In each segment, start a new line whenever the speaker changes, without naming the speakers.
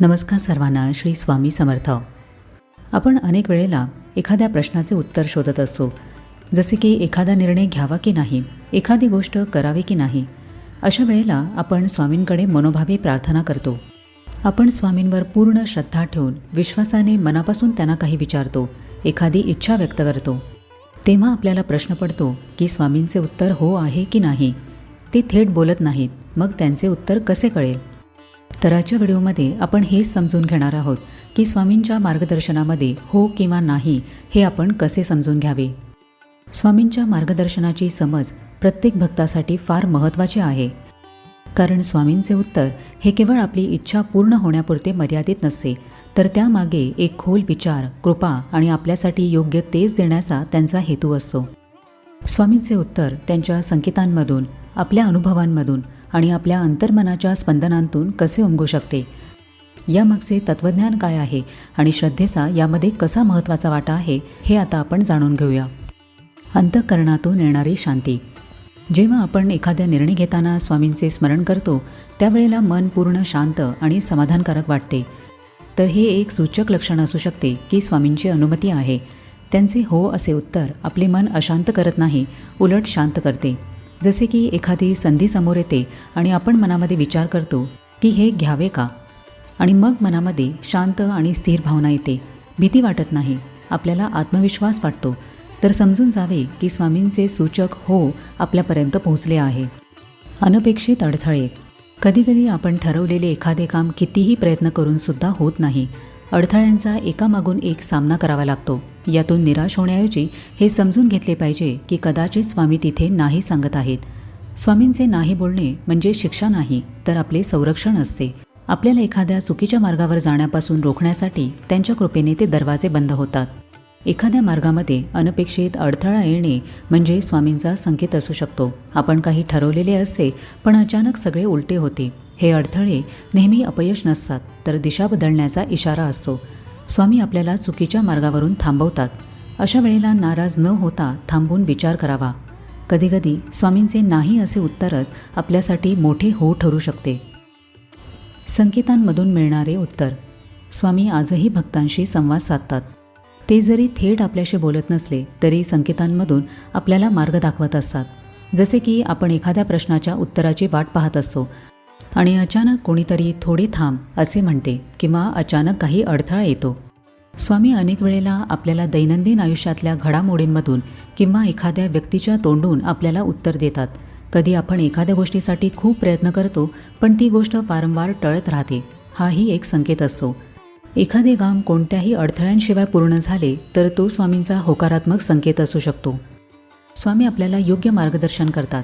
नमस्कार सर्वांना श्री स्वामी समर्थ. आपण अनेक वेळेला एखाद्या प्रश्नाचे उत्तर शोधत असतो जसे की एखादा निर्णय घ्यावा की नाही एखादी गोष्ट करावी की नाही अशा वेळेला आपण स्वामींकडे मनोभावी प्रार्थना करतो. आपण स्वामींवर पूर्ण श्रद्धा ठेवून विश्वासाने मनापासून त्यांना काही विचारतो एखादी इच्छा व्यक्त करतो. तेव्हा आपल्याला प्रश्न पडतो की स्वामींचे उत्तर हो आहे की नाही? ते थेट बोलत नाहीत मग त्यांचे उत्तर कसे कळेल? तर आजच्या व्हिडिओमध्ये आपण हेच समजून घेणार आहोत की स्वामींच्या मार्गदर्शनामध्ये हो किंवा नाही हे आपण कसे समजून घ्यावे? स्वामींच्या मार्गदर्शनाची समज प्रत्येक भक्तासाठी फार महत्त्वाची आहे. कारण स्वामींचे उत्तर हे केवळ आपली इच्छा पूर्ण होण्यापुरते मर्यादित नसते. तर त्यामागे एक खोल विचार कृपा आणि आपल्यासाठी योग्य तेज देण्याचा त्यांचा हेतू असतो. स्वामींचे उत्तर त्यांच्या संकेतांमधून आपल्या अनुभवांमधून आणि आपल्या अंतर्मनाच्या स्पंदनांतून कसे उमगू शकते? यामागचे तत्त्वज्ञान काय आहे आणि श्रद्धेचा यामध्ये कसा महत्त्वाचा वाटा आहे हे आता आपण जाणून घेऊया. अंतःकरणातून येणारी शांती. जेव्हा आपण एखादा निर्णय घेताना स्वामींचे स्मरण करतो त्यावेळेला मन पूर्ण शांत आणि समाधानकारक वाटते. तर हे एक सूचक लक्षण असू शकते की स्वामींची अनुमती आहे. त्यांचे हो असे उत्तर आपले मन अशांत करत नाही उलट शांत करते. जसे की एखादी संधी समोर येते आणि आपण मनामध्ये विचार करतो की हे घ्यावे का? आणि मग मनामध्ये शांत आणि स्थिर भावना येते. भीती वाटत नाही. आपल्याला आत्मविश्वास वाटतो. तर समजून जावे की स्वामींचे सूचक हो आपल्यापर्यंत पोहोचले आहे. अनपेक्षित अडथळे. कधीकधी आपण ठरवलेले एखादे काम कितीही प्रयत्न करूनसुद्धा होत नाही. अडथळ्यांचा एकामागून एक सामना करावा लागतो. यातून निराश होण्याऐवजी हे समजून घेतले पाहिजे की कदाचित स्वामी तिथे नाही सांगत आहेत. स्वामींचे नाही बोलणे म्हणजे शिक्षा नाही तर आपले संरक्षण असते. आपल्याला एखाद्या चुकीच्या मार्गावर जाण्यापासून रोखण्यासाठी त्यांच्या कृपेने ते दरवाजे बंद होतात. एखाद्या मार्गामध्ये अनपेक्षित अडथळा येणे म्हणजे स्वामींचा संकेत असू शकतो. आपण काही ठरवलेले असते पण अचानक सगळे उलटे होते. हे अडथळे नेहमी अपयश नसतात तर दिशा बदलण्याचा इशारा असतो. स्वामी आपल्याला चुकीच्या मार्गावरून थांबवतात. अशा वेळेला नाराज न होता थांबून विचार करावा. कधीकधी स्वामींचे नाही असे उत्तरच आपल्यासाठी मोठे हो ठरू शकते. संकेतांमधून मिळणारे उत्तर. स्वामी आजही भक्तांशी संवाद साधतात. ते जरी थेट आपल्याशी बोलत नसले तरी संकेतांमधून आपल्याला मार्ग दाखवत असतात. जसे की आपण एखाद्या प्रश्नाच्या उत्तराची वाट पाहत असतो आणि अचानक कोणीतरी थोडी थांब असे म्हणते किंवा अचानक काही अडथळा येतो. स्वामी अनेक वेळेला आपल्याला दैनंदिन आयुष्यातल्या घडामोडींमधून किंवा एखाद्या व्यक्तीच्या तोंडून आपल्याला उत्तर देतात. कधी आपण एखाद्या गोष्टीसाठी खूप प्रयत्न करतो पण ती गोष्ट वारंवार टळत राहते हाही एक संकेत असतो. एखादे काम कोणत्याही अडथळ्यांशिवाय पूर्ण झाले तर तो स्वामींचा होकारात्मक संकेत असू शकतो. स्वामी आपल्याला योग्य मार्गदर्शन करतात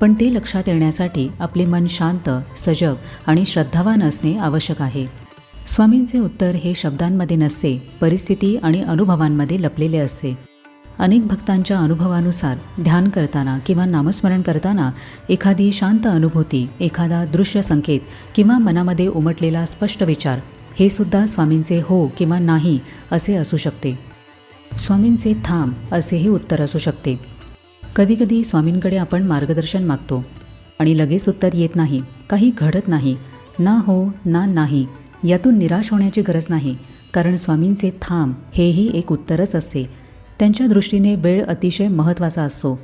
पण ते लक्षात येण्यासाठी आपले मन शांत सजग आणि श्रद्धावान असणे आवश्यक आहे. स्वामींचे उत्तर हे शब्दांमध्ये नसते परिस्थिती आणि अनुभवांमध्ये लपलेले असते. अनेक भक्तांच्या अनुभवानुसार ध्यान करताना किंवा नामस्मरण करताना एखादी शांत अनुभूती एखादा दृश्य संकेत किंवा मनामध्ये उमटलेला स्पष्ट विचार हे सुद्धा स्वामींचे हो किंवा नाही असे असू शकते. स्वामींचे थांब असेही उत्तर असू शकते. कधीकधी स्वामींकडे आपण मार्गदर्शन मागतो आणि लगेच उत्तर येत नाही काही घडत नाही ना हो ना नाही यातून निराश होण्याची गरज नाही कारण स्वामींचे थांब हेही एक उत्तरच असते. त्यांच्या दृष्टीने वेळ अतिशय महत्त्वाचा असतो.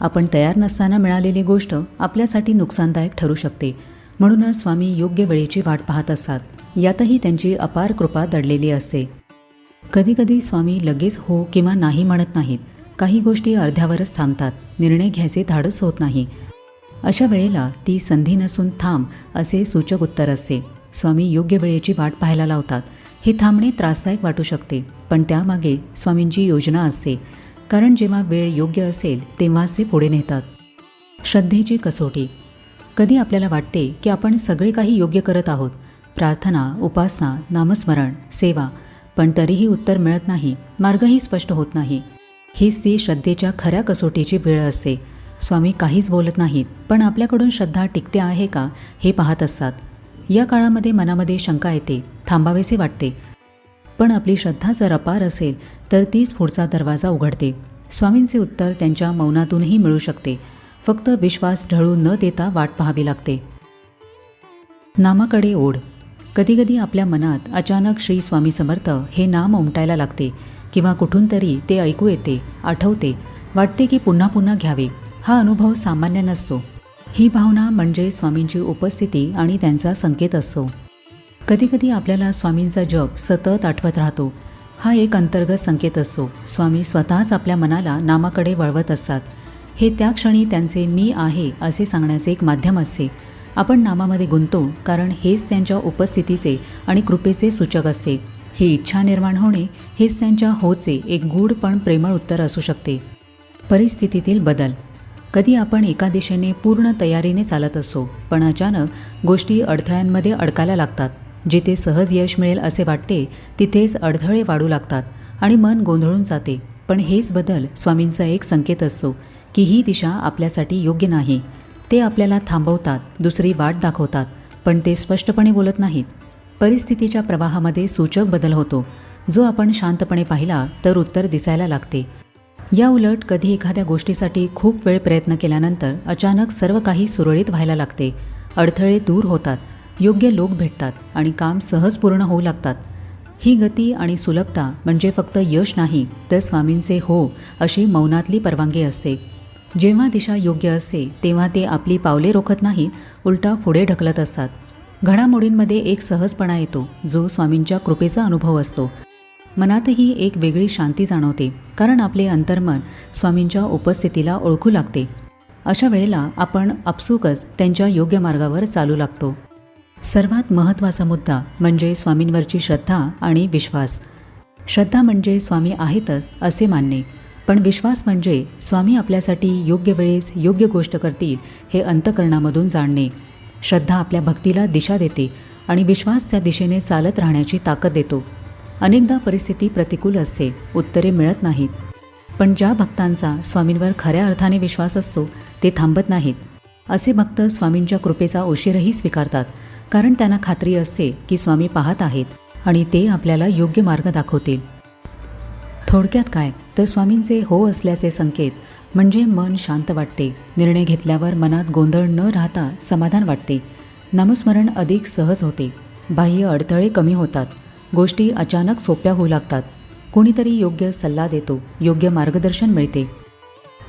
आपण तयार नसताना मिळालेली गोष्ट आपल्यासाठी नुकसानदायक ठरू शकते म्हणूनच स्वामी योग्य वेळेची वाट पाहत असतात. यातही त्यांची अपार कृपा दडलेली असते. कधीकधी स्वामी लगेच हो किंवा नाही म्हणत नाहीत. काही गोष्टी अर्ध्यावरच थांबतात. निर्णय घ्यायचे धाडस होत नाही. अशा वेळेला ती संधी नसून थांब असे सूचक उत्तर असते. स्वामी योग्य वेळेची वाट पाहायला लावतात. हे थांबणे त्रासदायक वाटू शकते. पण त्यामागे स्वामींची योजना असते. कारण जेव्हा वेळ योग्य असेल तेव्हाच ते पुढे नेतात. श्रद्धेची कसोटी. कधी आपल्याला वाटते की आपण सगळे काही योग्य करत आहोत. प्रार्थना उपासना नामस्मरण सेवा पण तरीही उत्तर मिळत नाही मार्गही स्पष्ट होत नाही. हीच ती श्रद्धेच्या खऱ्या कसोटीची वेळ असते. स्वामी काहीच बोलत नाहीत पण आपल्याकडून श्रद्धा टिकते आहे का हे पाहत असतात. या काळामध्ये मनामध्ये शंका येते थांबावेसे वाटते. पण आपली श्रद्धा जर अपार असेल तर तीच पुढचा दरवाजा उघडते. स्वामींचे उत्तर त्यांच्या मौनातूनही मिळू शकते. फक्त विश्वास ढळू न देता वाट पाहावी लागते. नामाकडे ओढ. कधीकधी आपल्या मनात अचानक श्री स्वामी समर्थ हे नाम उमटायला लागते किंवा कुठून तरी ते ऐकू येते आठवते वाटते की पुन्हा पुन्हा घ्यावे. हा अनुभव सामान्य नसतो. ही भावना म्हणजे स्वामींची उपस्थिती आणि त्यांचा संकेत असतो. कधीकधी आपल्याला स्वामींचा जप सतत आठवत राहतो. हा एक अंतर्गत संकेत असतो. स्वामी स्वतःच आपल्या मनाला नामाकडे वळवत असतात. हे त्या क्षणी त्यांचे मी आहे असे सांगण्याचे एक माध्यम असते. आपण नामामध्ये गुंतो कारण हेच त्यांच्या उपस्थितीचे आणि कृपेचे सूचक असते. ही इच्छा निर्माण होणे हेच त्यांच्या होचे एक गूढ पण प्रेमळ उत्तर असू शकते. परिस्थितीतील बदल. कधी आपण एका दिशेने पूर्ण तयारीने चालत असतो पण अचानक गोष्टी अडथळ्यांमध्ये अडकायला लागतात. जिथे सहज यश मिळेल असे वाटते तिथेच अडथळे वाढू लागतात आणि मन गोंधळून जाते. पण हेच बदल स्वामींचा एक संकेत असतो की ही दिशा आपल्यासाठी योग्य नाही. ते आपल्याला थांबवतात दुसरी वाट दाखवतात पण ते स्पष्टपणे बोलत नाहीत. परिस्थितीच्या प्रवाहामध्ये सूचक बदल होतो. जो आपण शांतपणे पाहिला तर उत्तर दिसायला लागते. या उलट कधी एखाद्या गोष्टीसाठी खूप वेळ प्रयत्न केल्यानंतर अचानक सर्व काही सुरळीत व्हायला लागते. अडथळे दूर होतात योग्य लोक भेटतात आणि काम सहज पूर्ण होऊ लागतात. ही गती आणि सुलभता म्हणजे फक्त यश नाही तर स्वामींचे हो अशी मौनातली परवानगी असते. जेव्हा दिशा योग्य असते तेव्हा ते आपली पावले रोखत नाहीत उलटा पुढे ढकलत असतात. घडामोडींमध्ये एक सहजपणा येतो जो स्वामींच्या कृपेचा अनुभव असतो. मनातही एक वेगळी शांती जाणवते कारण आपले अंतर्मन स्वामींच्या उपस्थितीला ओळखू लागते. अशा वेळेला आपण आपसुकच त्यांच्या योग्य मार्गावर चालू लागतो. सर्वात महत्त्वाचा मुद्दा म्हणजे स्वामींवरची श्रद्धा आणि विश्वास. श्रद्धा म्हणजे स्वामी आहेतच असे मानणे. पण विश्वास म्हणजे स्वामी आपल्यासाठी योग्य वेळेस योग्य गोष्ट करतील हे अंतकरणामधून जाणणे. श्रद्धा आपल्या भक्तीला दिशा देते आणि विश्वास त्या दिशेने चालत राहण्याची ताकद देतो. अनेकदा परिस्थिती प्रतिकूल असते उत्तरे मिळत नाहीत. पण ज्या भक्तांचा स्वामींवर खऱ्या अर्थाने विश्वास असतो ते थांबत नाहीत. असे भक्त स्वामींच्या कृपेचा उशीरही स्वीकारतात कारण त्यांना खात्री असते की स्वामी पाहत आहेत आणि ते आपल्याला योग्य मार्ग दाखवतील. थोडक्यात काय? तर स्वामींचे हो असल्याचे संकेत म्हणजे मन शांत वाटते. निर्णय घेतल्यावर मनात गोंधळ न राहता समाधान वाटते. नामस्मरण अधिक सहज होते. बाह्य अडथळे कमी होतात. गोष्टी अचानक सोप्या होऊ लागतात. कोणीतरी योग्य सल्ला देतो. योग्य मार्गदर्शन मिळते.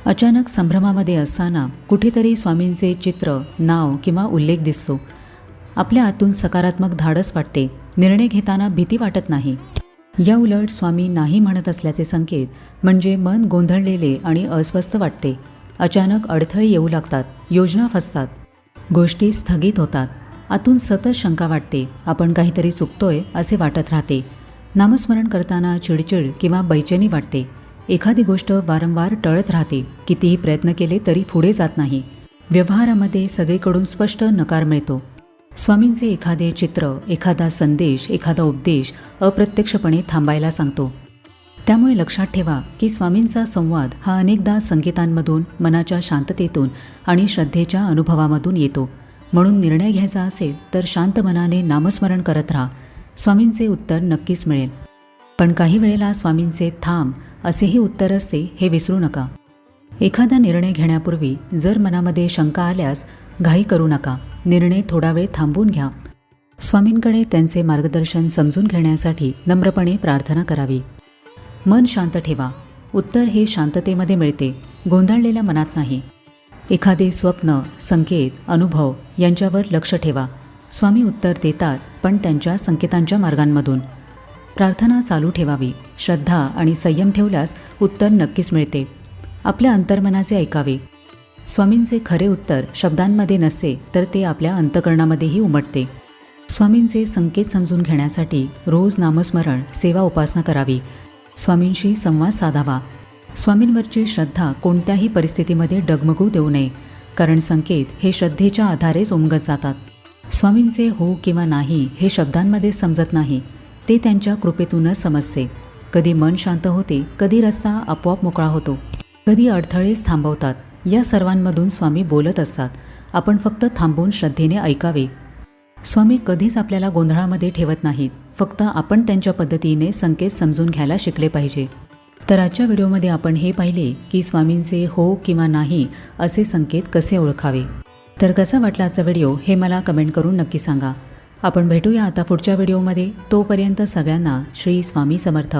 अचानक संभ्रमामध्ये असताना कुठेतरी स्वामींचे चित्र नाव किंवा उल्लेख दिसतो. आपल्या आतून सकारात्मक धाडस वाटते. निर्णय घेताना भीती वाटत नाही. या उलट स्वामी नाही म्हणत असल्याचे संकेत म्हणजे मन गोंधळलेले आणि अस्वस्थ वाटते. अचानक अडथळे येऊ लागतात योजना फसतात गोष्टी स्थगित होतात. आतून सतत शंका वाटते आपण काहीतरी चुकतोय असे वाटत राहते. नामस्मरण करताना चिडचिड किंवा बैचेनी वाटते. एखादी गोष्ट वारंवार टळत राहते कितीही प्रयत्न केले तरी पुढे जात नाही. व्यवहारामध्ये सगळीकडून स्पष्ट नकार मिळतो. स्वामींचे एखादे चित्र एखादा संदेश एखादा उपदेश अप्रत्यक्षपणे थांबायला सांगतो. त्यामुळे लक्षात ठेवा की स्वामींचा संवाद हा अनेकदा संगीतांमधून मनाच्या शांततेतून आणि श्रद्धेच्या अनुभवामधून येतो. म्हणून निर्णय घ्यायचा असेल तर शांत मनाने नामस्मरण करत राहा. स्वामींचे उत्तर नक्कीच मिळेल. पण काही वेळेला स्वामींचे थांब असेही उत्तर असते हे विसरू नका. एखादा निर्णय घेण्यापूर्वी जर मनामध्ये शंका आल्यास घाई करू नका. निर्णय थोडा वेळ थांबून घ्या. स्वामींकडे त्यांचे मार्गदर्शन समजून घेण्यासाठी नम्रपणे प्रार्थना करावी. मन शांत ठेवा. उत्तर हे शांततेमध्ये मिळते. गोंधळलेल्या मनात नाही. एखादे स्वप्न संकेत अनुभव यांच्यावर लक्ष ठेवा. स्वामी उत्तर देतात पण त्यांच्या संकेतांच्या मार्गांमधून. प्रार्थना चालू ठेवावी. श्रद्धा आणि संयम ठेवल्यास उत्तर नक्कीच मिळते. आपल्या अंतर्मनाचे ऐकावे. स्वामींचे खरे उत्तर शब्दांमध्ये नसते तर ते आपल्या अंतकरणामध्येही उमटते. स्वामींचे संकेत समजून घेण्यासाठी रोज नामस्मरण सेवा उपासना करावी. स्वामींशी संवाद साधावा. स्वामींवरची श्रद्धा कोणत्याही परिस्थितीमध्ये डगमगू देऊ नये कारण संकेत हे श्रद्धेच्या आधारेच उमगत जातात. स्वामींचे हो किंवा नाही हे शब्दांमध्ये समजत नाही ते त्यांच्या कृपेतूनच समजते. कधी मन शांत होते कधी रस्ता आपोआप मोकळा होतो. कधी अडथळेच थांबवतात. या सर्वांमधून स्वामी बोलत असतात. आपण फक्त थांबून श्रद्धेने ऐकावे. स्वामी कधीच आपल्याला गोंधळामध्ये ठेवत नाहीत. फक्त आपण त्यांच्या पद्धतीने संकेत समजून घ्यायला शिकले पाहिजे. तर आजच्या व्हिडिओमध्ये आपण हे पाहिले की स्वामींचे हो किंवा नाही असे संकेत कसे ओळखावे. तर कसा वाटला आजचा व्हिडिओ हे मला कमेंट करून नक्की सांगा. आपण भेटूया आता पुढच्या व्हिडिओमध्ये. तोपर्यंत सगळ्यांना श्री स्वामी समर्थ.